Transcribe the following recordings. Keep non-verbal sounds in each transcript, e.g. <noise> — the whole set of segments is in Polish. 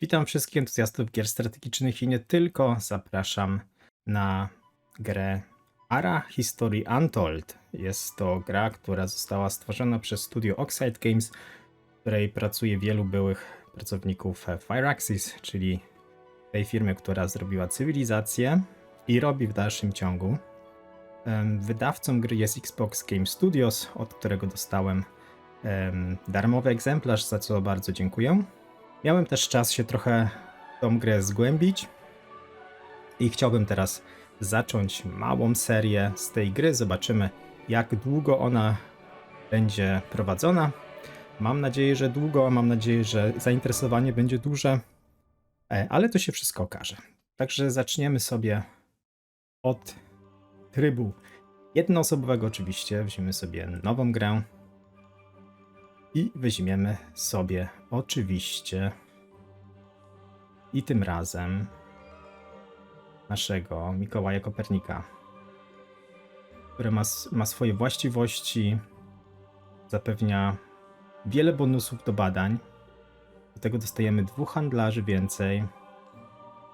Witam wszystkich entuzjastów gier strategicznych i nie tylko. Zapraszam na grę Ara History Untold. Jest to gra, która została stworzona przez studio Oxide Games, w której pracuje wielu byłych pracowników Firaxis, czyli tej firmy, która zrobiła cywilizację i robi w dalszym ciągu. Wydawcą gry jest Xbox Game Studios, od którego dostałem em, darmowy egzemplarz, za co bardzo dziękuję. Miałem też czas się trochę tą grę zgłębić i chciałbym teraz zacząć małą serię z tej gry. Zobaczymy, jak długo ona będzie prowadzona. Mam nadzieję, że długo, mam nadzieję, że zainteresowanie będzie duże, e, ale to się wszystko okaże. Także zaczniemy sobie od trybu jednoosobowego, oczywiście. Weźmiemy sobie nową grę. I weźmiemy sobie oczywiście i tym razem naszego Mikołaja Kopernika, który ma, ma swoje właściwości, zapewnia wiele bonusów do badań. Do tego dostajemy dwóch handlarzy więcej.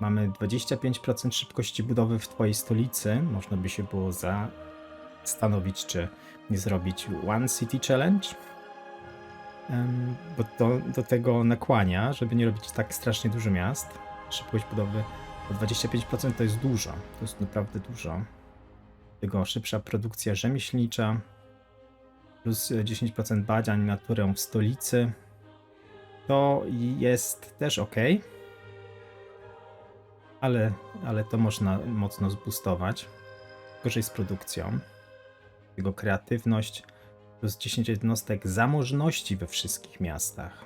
Mamy 25% szybkości budowy w Twojej stolicy. Można by się było zastanowić, czy nie zrobić One City Challenge. Bo to do tego nakłania, żeby nie robić tak strasznie dużo miast. Szybkość budowy o 25% to jest dużo. To jest naprawdę dużo. Tego szybsza produkcja rzemieślnicza, plus e, 10% badań naturę w stolicy. To jest też ok. Ale, ale to można mocno zboostować. Gorzej z produkcją. Jego kreatywność plus 10 jednostek zamożności we wszystkich miastach.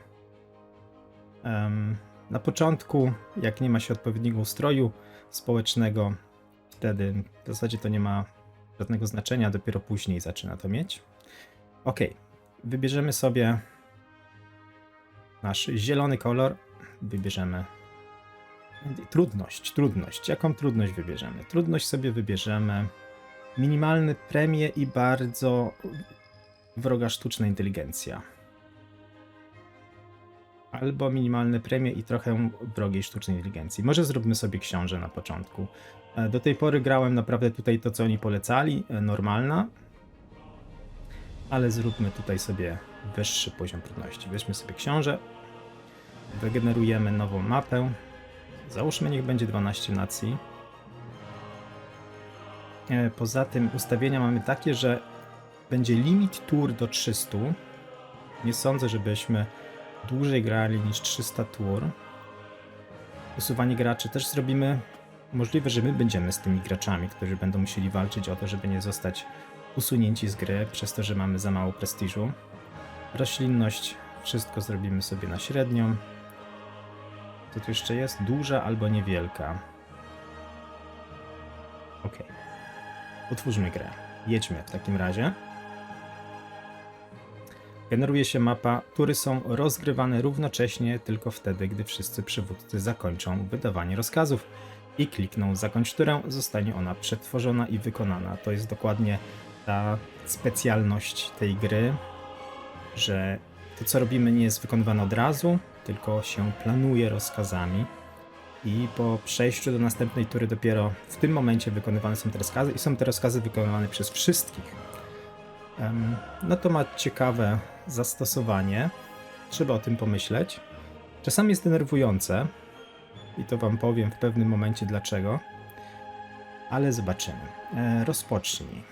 Na początku, jak nie ma się odpowiedniego ustroju społecznego, wtedy w zasadzie to nie ma żadnego znaczenia, dopiero później zaczyna to mieć. Ok, wybierzemy sobie nasz zielony kolor. Wybierzemy trudność, trudność. Jaką trudność wybierzemy? Trudność sobie wybierzemy minimalne premie i bardzo wroga sztuczna inteligencja. Albo minimalne premie i trochę wrogiej sztucznej inteligencji. Może zróbmy sobie książę na początku. E, Do tej pory grałem naprawdę tutaj to, co oni polecali, e, normalna. Ale zróbmy tutaj sobie wyższy poziom trudności. Weźmy sobie książę. Wygenerujemy nową mapę. Załóżmy, niech będzie 12 nacji. E, Poza tym ustawienia mamy takie, że będzie limit tur do 300. Nie sądzę, żebyśmy dłużej grali niż 300 tur. Usuwanie graczy też zrobimy. Możliwe, że my będziemy z tymi graczami, którzy będą musieli walczyć o to, żeby nie zostać usunięci z gry, przez to, że mamy za mało prestiżu. Roślinność, wszystko zrobimy sobie na średnią. Co tu jeszcze jest? Duża albo niewielka. Ok. Utwórzmy grę. Jedźmy w takim razie. Generuje się mapa, tury są rozgrywane równocześnie tylko wtedy, gdy wszyscy przywódcy zakończą wydawanie rozkazów i klikną zakończ turę, zostanie ona przetworzona i wykonana. To jest dokładnie ta specjalność tej gry, że to co robimy nie jest wykonywane od razu, tylko się planuje rozkazami. I po przejściu do następnej tury dopiero w tym momencie wykonywane są te rozkazy i są te rozkazy wykonywane przez wszystkich. No to ma ciekawe zastosowanie. Trzeba o tym pomyśleć. Czasami jest denerwujące i to wam powiem w pewnym momencie dlaczego. Ale zobaczymy. E, Rozpocznij.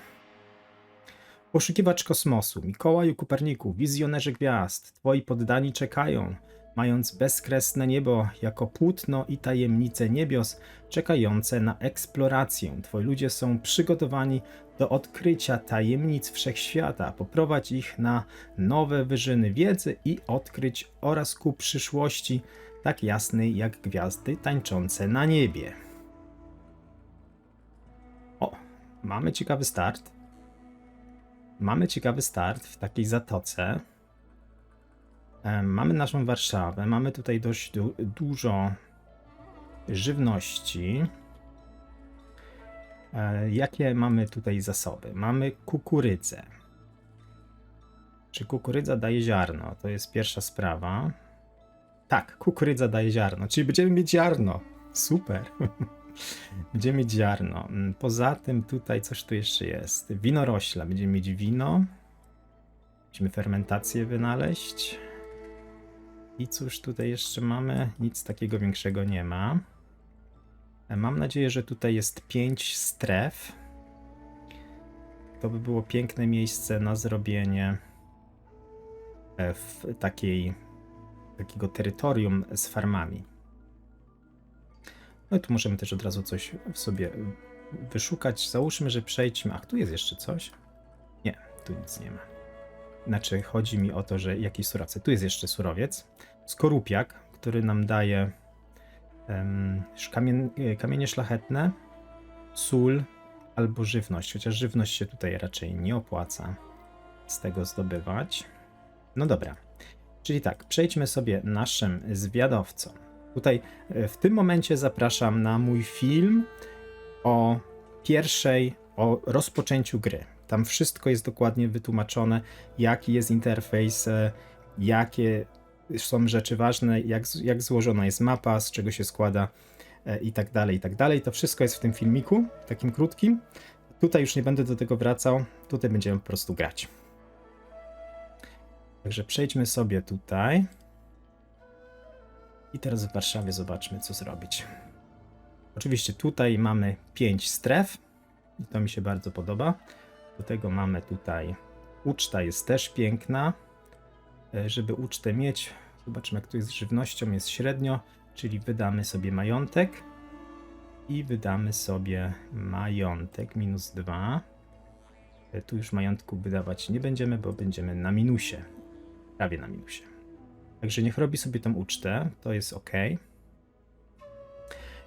Poszukiwacz kosmosu, Mikołaju Kuperniku, wizjonerzy gwiazd, twoi poddani czekają, mając bezkresne niebo jako płótno i tajemnice niebios, czekające na eksplorację. Twoi ludzie są przygotowani do odkrycia tajemnic wszechświata, poprowadź ich na nowe wyżyny wiedzy i odkryć oraz ku przyszłości, tak jasnej jak gwiazdy tańczące na niebie. O, mamy ciekawy start. Mamy ciekawy start w takiej zatoce. Mamy naszą Warszawę, mamy tutaj dość du- dużo żywności. E, Jakie mamy tutaj zasoby? Mamy kukurydzę. Czy kukurydza daje ziarno? To jest pierwsza sprawa. Tak, kukurydza daje ziarno, czyli będziemy mieć ziarno. Super. <laughs> Będziemy mieć ziarno. Mm, Poza tym tutaj coś tu jeszcze jest. Winorośla. Będziemy mieć wino. Musimy fermentację wynaleźć. I cóż tutaj jeszcze mamy? Nic takiego większego nie ma. E, Mam nadzieję, że tutaj jest pięć stref. To by było piękne miejsce na zrobienie e, w takiej, takiego terytorium z farmami. No i tu możemy też od razu coś w sobie wyszukać. Załóżmy, że przejdźmy. Ach, tu jest jeszcze coś. Nie, tu nic nie ma. Znaczy, chodzi mi o to, że jakiś surowce. Tu jest jeszcze surowiec. Skorupiak, który nam daje em, kamien, e, kamienie szlachetne, sól albo żywność. Chociaż żywność się tutaj raczej nie opłaca z tego zdobywać. No dobra. Czyli tak, przejdźmy sobie naszym zwiadowcom. Tutaj e, w tym momencie zapraszam na mój film o pierwszej, o rozpoczęciu gry. Tam wszystko jest dokładnie wytłumaczone, jaki jest interfejs, e, jakie są rzeczy ważne, jak, jak złożona jest mapa, z czego się składa e, i tak dalej, i tak dalej. To wszystko jest w tym filmiku, takim krótkim. Tutaj już nie będę do tego wracał, tutaj będziemy po prostu grać. Także przejdźmy sobie tutaj. I teraz w Warszawie zobaczmy, co zrobić. Oczywiście tutaj mamy 5 stref i to mi się bardzo podoba. Do tego mamy tutaj uczta jest też piękna. E, Żeby ucztę mieć, zobaczmy jak tu jest z żywnością, jest średnio, czyli wydamy sobie majątek i wydamy sobie majątek minus 2. E, Tu już majątku wydawać nie będziemy, bo będziemy na minusie, prawie na minusie. Także niech robi sobie tą ucztę, to jest ok.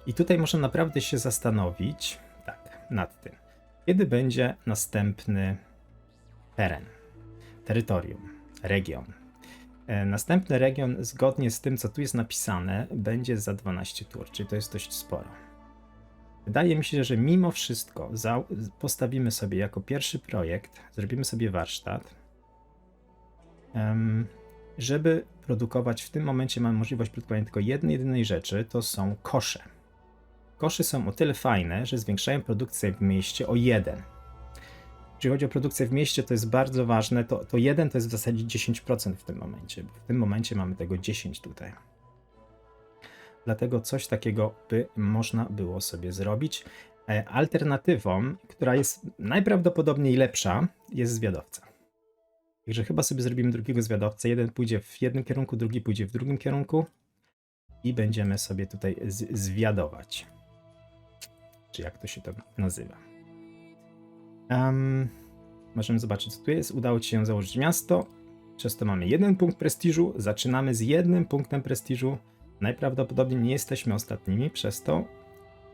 I tutaj można naprawdę się zastanowić, tak, nad tym, kiedy będzie następny teren, terytorium, region. E, Następny region, zgodnie z tym, co tu jest napisane, będzie za 12 tur, czyli to jest dość sporo. Wydaje mi się, że mimo wszystko postawimy sobie jako pierwszy projekt, zrobimy sobie warsztat. Żeby produkować, w tym momencie mamy możliwość produkowania tylko jednej, jedynej rzeczy, to są kosze. Kosze są o tyle fajne, że zwiększają produkcję w mieście o jeden. Jeżeli chodzi o produkcję w mieście, to jest bardzo ważne. To, to jeden to jest w zasadzie 10% w tym momencie, bo w tym momencie mamy tego 10 tutaj. Dlatego coś takiego by można było sobie zrobić. E, Alternatywą, która jest najprawdopodobniej lepsza, jest zwiadowca. Także chyba sobie zrobimy drugiego zwiadowcę. Jeden pójdzie w jednym kierunku, drugi pójdzie w drugim kierunku i będziemy sobie tutaj zwiadować. Czy jak to się to nazywa. Em, możemy zobaczyć, co tu jest. Udało ci się założyć miasto. Przez to mamy jeden punkt prestiżu. Zaczynamy z jednym punktem prestiżu. Najprawdopodobniej nie jesteśmy ostatnimi, przez to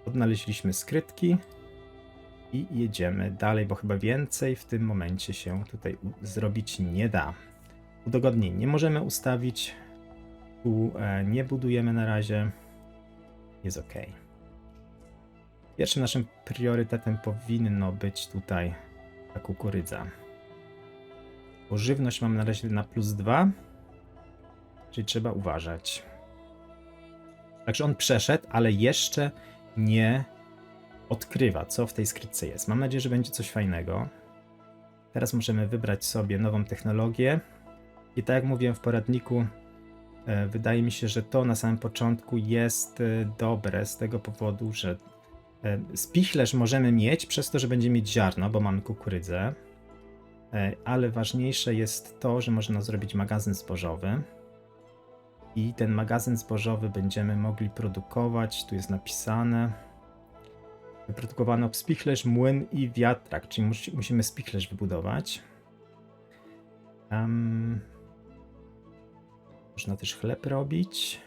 odnaleźliśmy skrytki i jedziemy dalej, bo chyba więcej w tym momencie się tutaj zrobić nie da. Udogodnień nie możemy ustawić. Tu e, nie budujemy na razie. Jest ok. Pierwszym naszym priorytetem powinno być tutaj ta kukurydza. Bo żywność mamy na razie na plus 2, czyli trzeba uważać. Także on przeszedł, ale jeszcze nie odkrywa, co w tej skrytce jest. Mam nadzieję, że będzie coś fajnego. Teraz możemy wybrać sobie nową technologię. I tak jak mówiłem w poradniku, e, wydaje mi się, że to na samym początku jest e, dobre z tego powodu, że spichlerz możemy mieć przez to, że będziemy mieć ziarno, bo mamy kukurydzę. E, Ale ważniejsze jest to, że można zrobić magazyn zbożowy. I ten magazyn zbożowy będziemy mogli produkować. Tu jest napisane. Wyprodukowano spichlerz, młyn i wiatrak, czyli musi, musimy spichlerz wybudować. Em, można też chleb robić.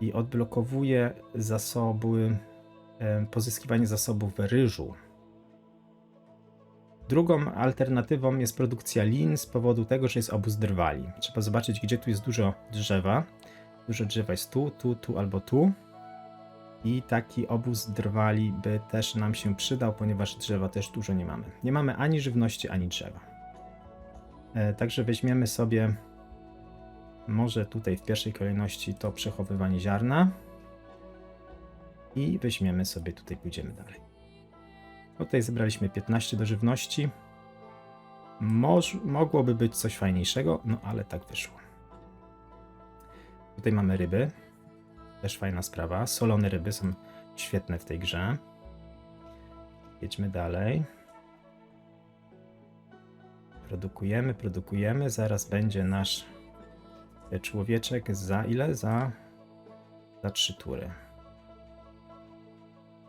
I odblokowuje zasoby, pozyskiwanie zasobów ryżu. Drugą alternatywą jest produkcja lin z powodu tego, że jest obóz drwali. Trzeba zobaczyć, gdzie tu jest dużo drzewa. Dużo drzewa jest tu, tu, tu albo tu. I taki obóz drwali by też nam się przydał, ponieważ drzewa też dużo nie mamy. Nie mamy ani żywności, ani drzewa. E, także weźmiemy sobie Może tutaj w pierwszej kolejności to przechowywanie ziarna. I weźmiemy sobie, tutaj pójdziemy dalej. Tutaj zebraliśmy 15 do żywności. Moż, mogłoby być coś fajniejszego, no ale tak wyszło. Tutaj mamy ryby. Też fajna sprawa. Solone ryby są świetne w tej grze. Jedźmy dalej. Produkujemy, produkujemy. Zaraz będzie nasz człowieczek za ile? Za, za trzy tury.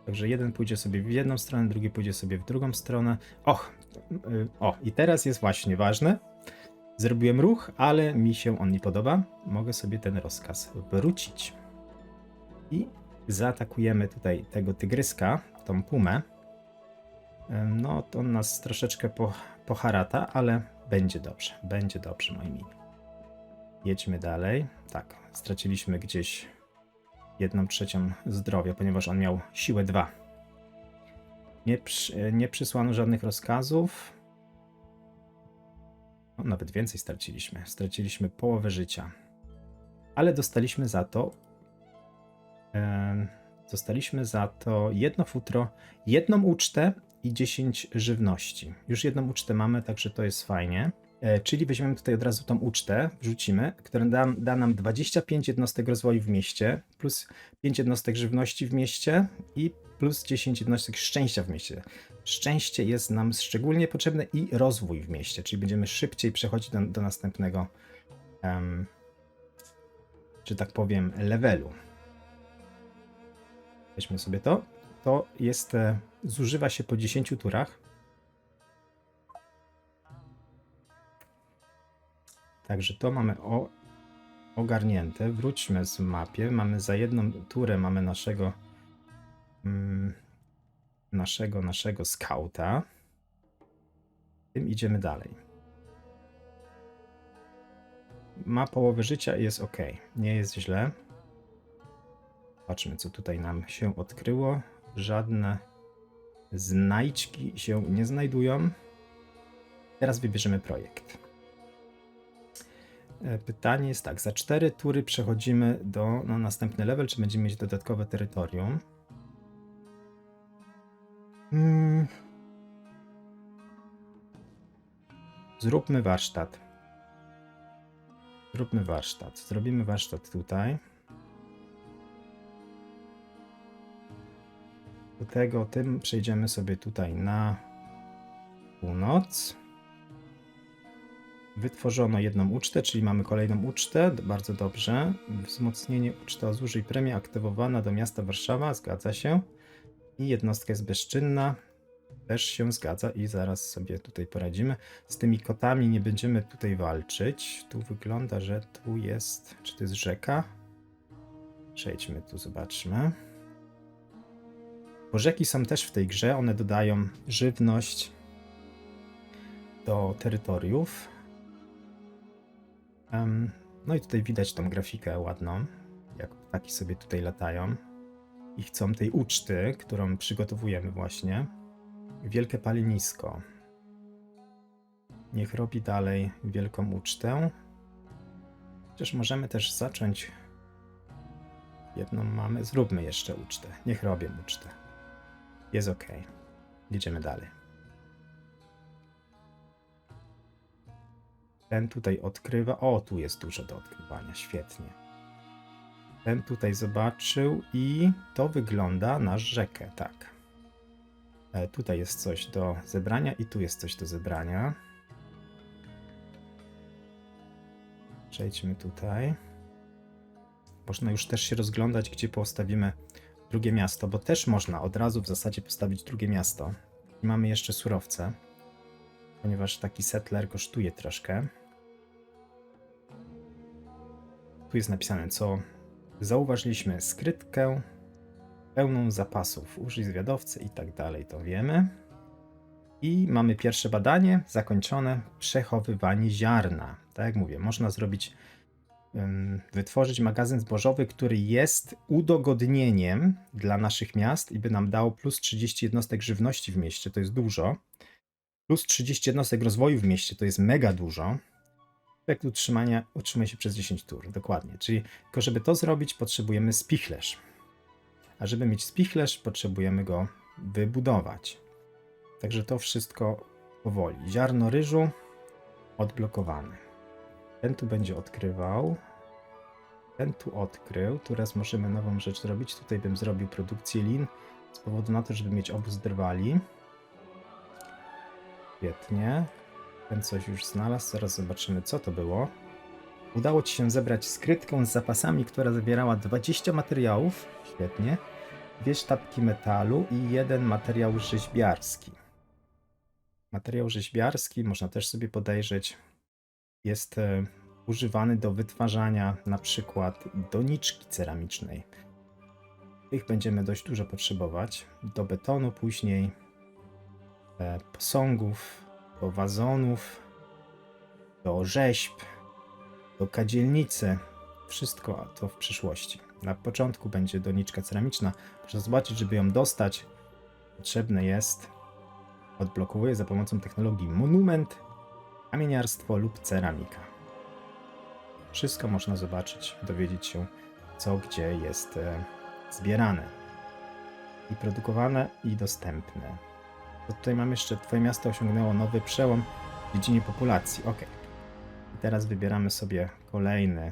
Także jeden pójdzie sobie w jedną stronę, drugi pójdzie sobie w drugą stronę. Och, y, o, i teraz jest właśnie ważne. Zrobiłem ruch, ale mi się on nie podoba. Mogę sobie ten rozkaz wrócić. I zaatakujemy tutaj tego tygryska, tą pumę. No, to on nas troszeczkę po, poharata, ale będzie dobrze. Będzie dobrze, moi mili. Jedźmy dalej. Tak, straciliśmy gdzieś jedną trzecią zdrowia, ponieważ on miał siłę 2. Nie, przy, nie przysłano żadnych rozkazów. No, nawet więcej straciliśmy. Straciliśmy połowę życia. Ale dostaliśmy za to. em, dostaliśmy za to jedno futro, jedną ucztę i 10 żywności. Już jedną ucztę mamy, także to jest fajnie. E, Czyli weźmiemy tutaj od razu tą ucztę, wrzucimy, która da, da nam 25 jednostek rozwoju w mieście, plus 5 jednostek żywności w mieście i plus 10 jednostek szczęścia w mieście. Szczęście jest nam szczególnie potrzebne i rozwój w mieście, czyli będziemy szybciej przechodzić do, do następnego, em, że tak powiem, levelu. Weźmy sobie to. To jest, e, zużywa się po 10 turach. Także to mamy o, ogarnięte. Wróćmy z mapie. Mamy za jedną turę mamy naszego mm, naszego naszego skauta. Tym idziemy dalej. Ma połowę życia i jest ok. Nie jest źle. Patrzmy, co tutaj nam się odkryło. Żadne znajdźki się nie znajdują. Teraz wybierzemy projekt. E, Pytanie jest tak, za 4 tury przechodzimy do na następny level, czy będziemy mieć dodatkowe terytorium? Hmm. Zróbmy warsztat. Zróbmy warsztat. Zrobimy warsztat tutaj. Do tego tym przejdziemy sobie tutaj na północ. Wytworzono jedną ucztę, czyli mamy kolejną ucztę. Bardzo dobrze. Wzmocnienie uczta o zużyj premia aktywowana do miasta Warszawa. Zgadza się. I jednostka jest bezczynna. Też się zgadza i zaraz sobie tutaj poradzimy. Z tymi kotami nie będziemy tutaj walczyć. Tu wygląda, że tu jest. Czy to jest rzeka? Przejdźmy tu, zobaczmy. Bo rzeki są też w tej grze. One dodają żywność do terytoriów. No i tutaj widać tą grafikę ładną, jak ptaki sobie tutaj latają i chcą tej uczty, którą przygotowujemy właśnie. Wielkie palenisko. Niech robi dalej wielką ucztę. Chociaż możemy też zacząć. Jedną mamy. Zróbmy jeszcze ucztę. Niech robię ucztę. Jest ok. Idziemy dalej. Ten tutaj odkrywa. O, tu jest dużo do odkrywania. Świetnie. Ten tutaj zobaczył i to wygląda na rzekę, tak. E, tutaj jest coś do zebrania i tu jest coś do zebrania. Przejdźmy tutaj. Można już też się rozglądać, gdzie postawimy drugie miasto, bo też można od razu w zasadzie postawić drugie miasto. Mamy jeszcze surowce, ponieważ taki settler kosztuje troszkę. Tu jest napisane, co zauważyliśmy. Skrytkę pełną zapasów. Użyj zwiadowcy i tak dalej, to wiemy. I mamy pierwsze badanie zakończone. Przechowywanie ziarna. Tak jak mówię, można zrobić, wytworzyć magazyn zbożowy, który jest udogodnieniem dla naszych miast i by nam dał plus 30 jednostek żywności w mieście. To jest dużo. Plus 30 jednostek rozwoju w mieście to jest mega dużo. Efekt utrzymania utrzymuje się przez 10 tur, dokładnie. Czyli tylko żeby to zrobić, potrzebujemy spichlerz. A żeby mieć spichlerz, potrzebujemy go wybudować. Także to wszystko powoli. Ziarno ryżu odblokowane. Ten tu będzie odkrywał. Ten tu odkrył. Teraz możemy nową rzecz zrobić. Tutaj bym zrobił produkcję lin z powodu na to, żeby mieć obóz drwali. Świetnie. Ten coś już znalazł. Zaraz zobaczymy, co to było. Udało ci się zebrać skrytką z zapasami, która zawierała 20 materiałów. Świetnie. Dwie sztabki metalu i jeden materiał rzeźbiarski. Materiał rzeźbiarski, można też sobie podejrzeć, jest e, używany do wytwarzania na przykład doniczki ceramicznej. Tych będziemy dość dużo potrzebować. Do betonu później, e, posągów, do wazonów, do rzeźb, do kadzielnicy. Wszystko to w przyszłości. Na początku będzie doniczka ceramiczna. Można zobaczyć, żeby ją dostać, potrzebne jest odblokowuje za pomocą technologii monument, kamieniarstwo lub ceramika. Wszystko można zobaczyć, dowiedzieć się, co gdzie jest e, zbierane i produkowane i dostępne. To tutaj mam jeszcze, Twoje miasto osiągnęło nowy przełom w dziedzinie populacji. Ok. I teraz wybieramy sobie kolejny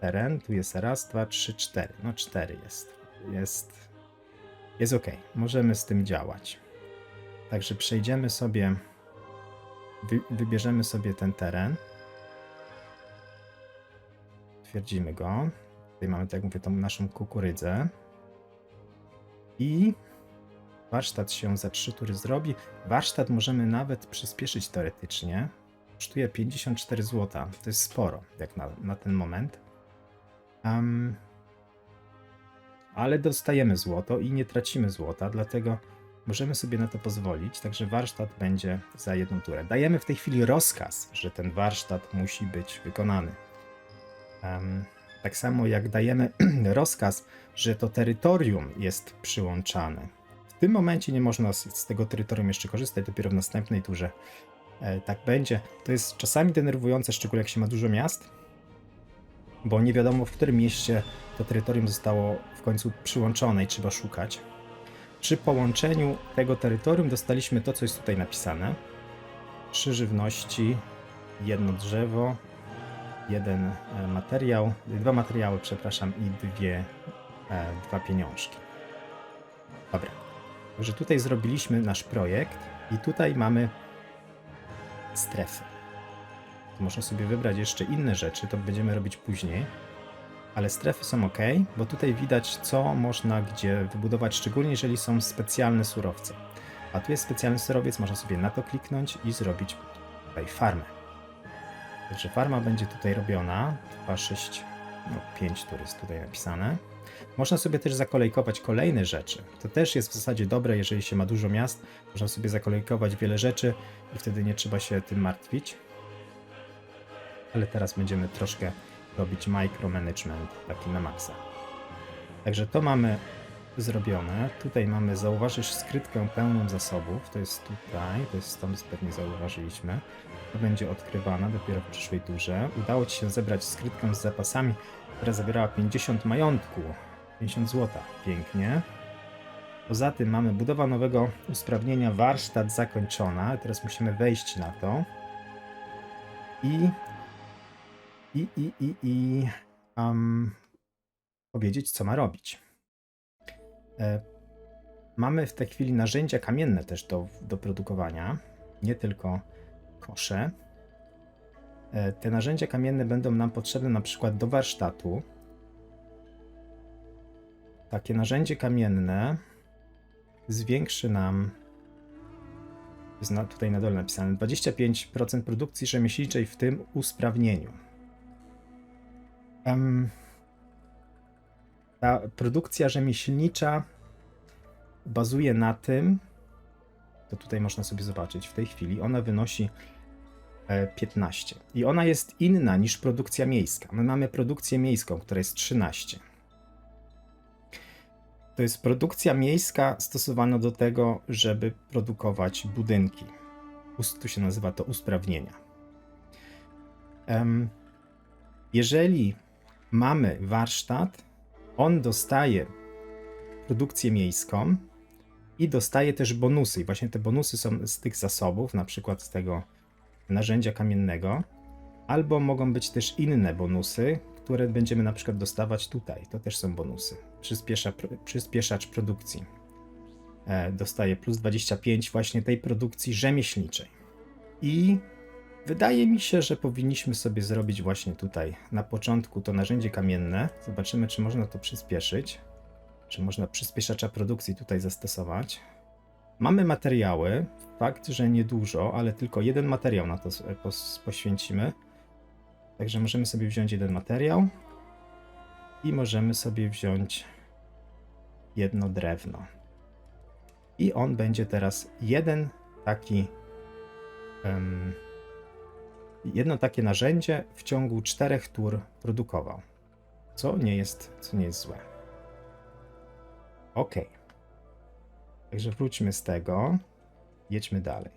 teren. Tu jest raz, dwa, trzy, cztery. No cztery jest. Jest, jest ok. Możemy z tym działać. Także przejdziemy sobie, wy, wybierzemy sobie ten teren. Twierdzimy go. Tutaj mamy, tak jak mówię, tą naszą kukurydzę. I warsztat się za 3 tury zrobi. Warsztat możemy nawet przyspieszyć teoretycznie. Kosztuje 54 zł. To jest sporo, jak na, na ten moment. Um, ale dostajemy złoto i nie tracimy złota, dlatego możemy sobie na to pozwolić. Także warsztat będzie za jedną turę. Dajemy w tej chwili rozkaz, że ten warsztat musi być wykonany. Um, tak samo jak dajemy <clears throat> rozkaz, że to terytorium jest przyłączane. Tym momencie nie można z, z tego terytorium jeszcze korzystać, dopiero w następnej turze e, tak będzie. To jest czasami denerwujące, szczególnie jak się ma dużo miast, bo nie wiadomo w którym mieście to terytorium zostało w końcu przyłączone i trzeba szukać. Przy połączeniu tego terytorium dostaliśmy to, co jest tutaj napisane. Trzy żywności, jedno drzewo, jeden e, materiał, dwa materiały, przepraszam, i dwie, e, dwa pieniążki. Dobra. Także tutaj zrobiliśmy nasz projekt i tutaj mamy strefy. Można sobie wybrać jeszcze inne rzeczy, to będziemy robić później. Ale strefy są ok, bo tutaj widać, co można gdzie wybudować, szczególnie jeżeli są specjalne surowce. A tu jest specjalny surowiec, można sobie na to kliknąć i zrobić tutaj farmę. Także farma będzie tutaj robiona. 2, 6, no 5 tur jest tutaj napisane. Można sobie też zakolejkować kolejne rzeczy. To też jest w zasadzie dobre, jeżeli się ma dużo miast. Można sobie zakolejkować wiele rzeczy i wtedy nie trzeba się tym martwić. Ale teraz będziemy troszkę robić micromanagement taki na maksa. Także to mamy zrobione. Tutaj mamy, zauważysz, skrytkę pełną zasobów. To jest tutaj, to jest stąd pewnie zauważyliśmy. To będzie odkrywana dopiero w przyszłej turze. Udało Ci się zebrać skrytkę z zapasami, która zawierała 50 majątku. 50 zł. Pięknie. Poza tym mamy budowa nowego usprawnienia, warsztat zakończona. Teraz musimy wejść na to. I i, i, i, i um, powiedzieć, co ma robić. E, mamy w tej chwili narzędzia kamienne też do, do produkowania, nie tylko kosze. E, te narzędzia kamienne będą nam potrzebne na przykład do warsztatu. Takie narzędzie kamienne zwiększy nam jest tutaj na dole napisane 25% produkcji rzemieślniczej, w tym usprawnieniu. Um, ta produkcja rzemieślnicza bazuje na tym, to tutaj można sobie zobaczyć w tej chwili, ona wynosi 15. E, I ona jest inna niż produkcja miejska. My mamy produkcję miejską, która jest 13. To jest produkcja miejska stosowana do tego, żeby produkować budynki. Tu się nazywa to usprawnienia. Jeżeli mamy warsztat, on dostaje produkcję miejską i dostaje też bonusy. I właśnie te bonusy są z tych zasobów, na przykład z tego narzędzia kamiennego, albo mogą być też inne bonusy, które będziemy na przykład dostawać tutaj. To też są bonusy. Przyspiesza, przyspieszacz produkcji. E, dostaje plus 25 właśnie tej produkcji rzemieślniczej. I wydaje mi się, że powinniśmy sobie zrobić właśnie tutaj na początku to narzędzie kamienne. Zobaczymy, czy można to przyspieszyć. Czy można przyspieszacza produkcji tutaj zastosować. Mamy materiały. Fakt, że niedużo, ale tylko jeden materiał na to poświęcimy. Także możemy sobie wziąć jeden materiał i możemy sobie wziąć jedno drewno. I on będzie teraz jeden taki em, jedno takie narzędzie w ciągu czterech tur produkował. Co nie jest, co nie jest złe. Ok. Także wróćmy z tego. Jedźmy dalej.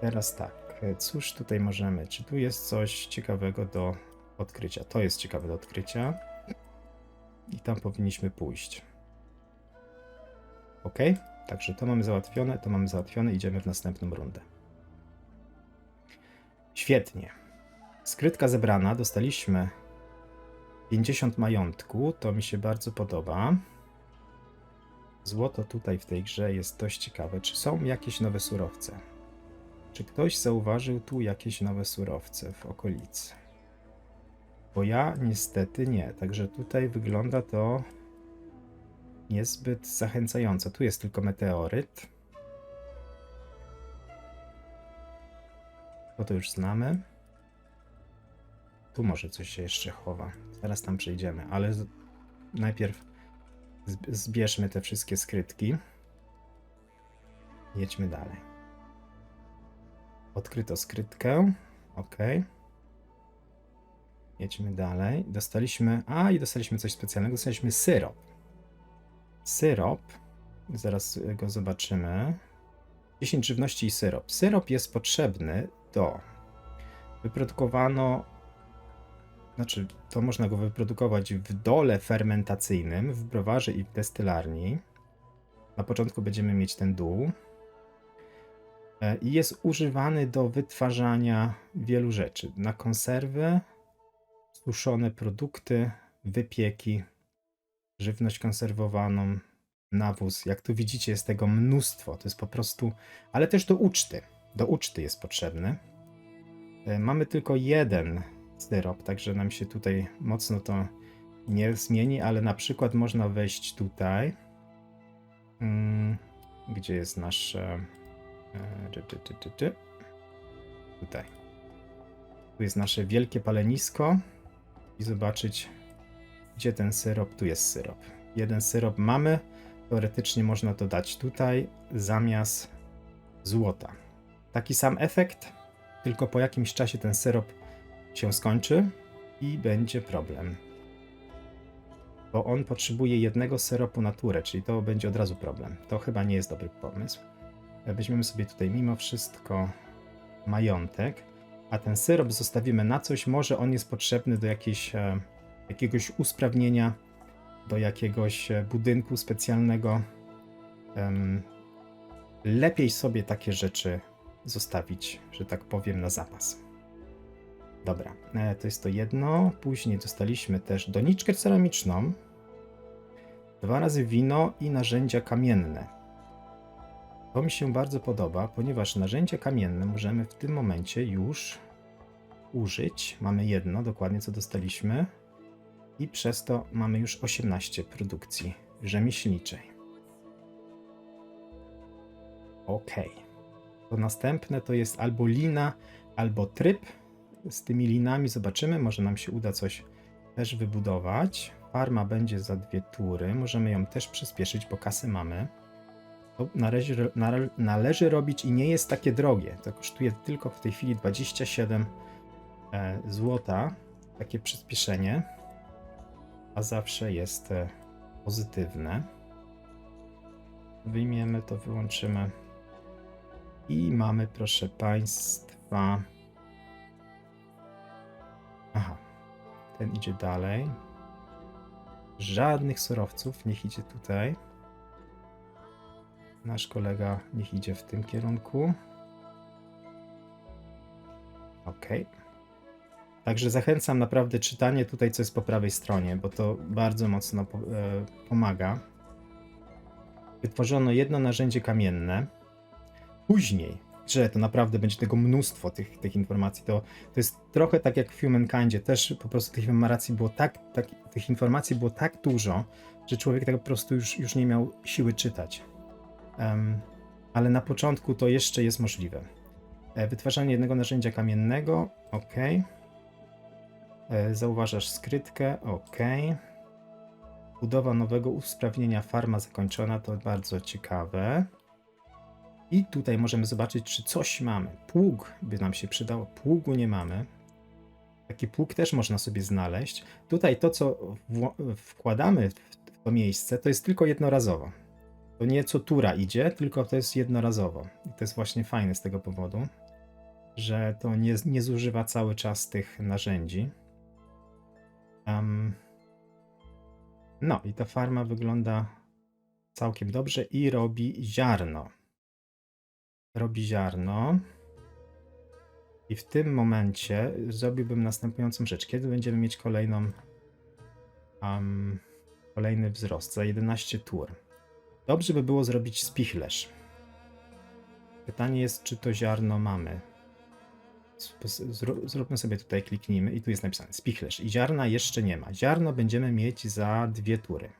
Teraz tak. Cóż tutaj możemy? Czy tu jest coś ciekawego do odkrycia? To jest ciekawe do odkrycia. I tam powinniśmy pójść. Ok. Także to mamy załatwione, to mamy załatwione. Idziemy w następną rundę. Świetnie. Skrytka zebrana. Dostaliśmy 50 majątku. To mi się bardzo podoba. Złoto tutaj w tej grze jest dość ciekawe. Czy są jakieś nowe surowce? Czy ktoś zauważył tu jakieś nowe surowce w okolicy? Bo ja niestety nie. Także tutaj wygląda to niezbyt zachęcająco. Tu jest tylko meteoryt. To to już znamy. Tu może coś się jeszcze chowa. Zaraz tam przejdziemy, ale najpierw zbierzmy te wszystkie skrytki. Jedźmy dalej. Odkryto skrytkę. Ok. Jedźmy dalej. Dostaliśmy. A, i dostaliśmy coś specjalnego. Dostaliśmy syrop. Syrop. Zaraz go zobaczymy. 10 żywności i syrop. Syrop jest potrzebny do wyprodukowano. Znaczy, to można go wyprodukować w dole fermentacyjnym, w browarze i w destylarni. Na początku będziemy mieć ten dół. E, I jest używany do wytwarzania wielu rzeczy. Na konserwy, suszone produkty, wypieki, żywność konserwowaną, nawóz. Jak tu widzicie, jest tego mnóstwo. To jest po prostu. Ale też do uczty. Do uczty jest potrzebny. E, Mamy tylko jeden syrop, także nam się tutaj mocno to nie zmieni, ale na przykład można wejść tutaj. Mm, Gdzie jest nasze. e. Tutaj. Tu jest nasze wielkie palenisko i zobaczyć, gdzie ten syrop. Tu jest syrop. Jeden syrop mamy. Teoretycznie można to dać tutaj zamiast złota. Taki sam efekt, tylko po jakimś czasie ten syrop się skończy i będzie problem. Bo on potrzebuje jednego syropu naturę, czyli to będzie od razu problem. To chyba nie jest dobry pomysł. Weźmiemy sobie tutaj mimo wszystko majątek, a ten syrop zostawimy na coś. Może on jest potrzebny do jakiejś, e, jakiegoś usprawnienia, do jakiegoś e, budynku specjalnego. Lepiej sobie takie rzeczy zostawić, że tak powiem, na zapas. Dobra, e, to jest to jedno. Później dostaliśmy też doniczkę ceramiczną, dwa razy wino i narzędzia kamienne. To mi się bardzo podoba, ponieważ narzędzia kamienne możemy w tym momencie już użyć. Mamy jedno, dokładnie co dostaliśmy, i przez to mamy już 18 produkcji rzemieślniczej. Ok. To następne to jest albo lina, albo tryb. Z tymi linami zobaczymy, może nam się uda coś też wybudować. Farma będzie za dwie tury, możemy ją też przyspieszyć, bo kasy mamy. To należy, nale- należy robić i nie jest takie drogie. To kosztuje tylko w tej chwili 27 e, złota, takie przyspieszenie, a zawsze jest e, pozytywne. Wyjmiemy to, wyłączymy. I mamy, proszę Państwa, ten idzie dalej. Żadnych surowców, niech idzie tutaj. Nasz kolega niech idzie w tym kierunku. Ok. Także zachęcam naprawdę czytanie tutaj, co jest po prawej stronie, bo to bardzo mocno po, e, pomaga. Wytworzono jedno narzędzie kamienne. Później, że to naprawdę będzie tego mnóstwo tych, tych informacji, to, to jest trochę tak jak w Humankindzie, też po prostu tych informacji było tak, tak, tych informacji było tak dużo, że człowiek tak po prostu już, już nie miał siły czytać. Em, ale na początku to jeszcze jest możliwe. E, Wytwarzanie jednego narzędzia kamiennego, ok. E, Zauważasz skrytkę, ok. Budowa nowego usprawnienia farma zakończona, to bardzo ciekawe. I tutaj możemy zobaczyć, czy coś mamy. Pług by nam się przydało. Pługu nie mamy. Taki pług też można sobie znaleźć. Tutaj to, co wkładamy w to miejsce, to jest tylko jednorazowo. To nie co tura idzie, tylko to jest jednorazowo. I to jest właśnie fajne z tego powodu, że to nie, nie zużywa cały czas tych narzędzi. Em, no i ta farma wygląda całkiem dobrze i robi ziarno. Robi ziarno. I w tym momencie zrobiłbym następującą rzecz. Kiedy będziemy mieć kolejną, em, kolejny wzrost za 11 tur? Dobrze by było zrobić spichlerz. Pytanie jest, czy to ziarno mamy. Zróbmy sobie tutaj, kliknijmy i tu jest napisane spichlerz. I ziarna jeszcze nie ma. Ziarno będziemy mieć za dwie tury.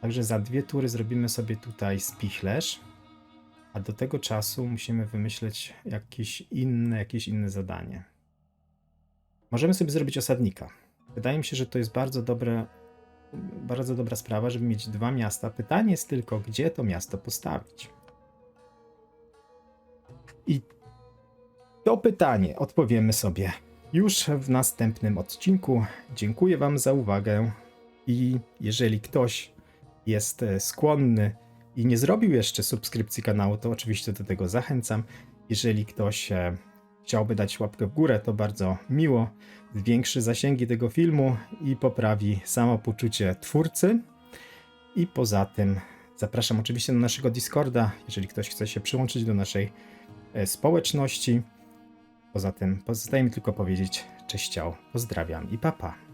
Także za dwie tury zrobimy sobie tutaj spichlerz, a do tego czasu musimy wymyśleć jakieś inne, jakieś inne zadanie. Możemy sobie zrobić osadnika. Wydaje mi się, że to jest bardzo dobre, bardzo dobra sprawa, żeby mieć dwa miasta. Pytanie jest tylko, gdzie to miasto postawić. I to pytanie odpowiemy sobie już w następnym odcinku. Dziękuję Wam za uwagę i jeżeli ktoś jest skłonny i nie zrobił jeszcze subskrypcji kanału, to oczywiście do tego zachęcam. Jeżeli ktoś e, chciałby dać łapkę w górę, to bardzo miło. Zwiększy zasięgi tego filmu i poprawi samopoczucie twórcy. I poza tym zapraszam oczywiście do naszego Discorda, jeżeli ktoś chce się przyłączyć do naszej e, społeczności. Poza tym pozostaje mi tylko powiedzieć cześć, ciao, pozdrawiam i papa.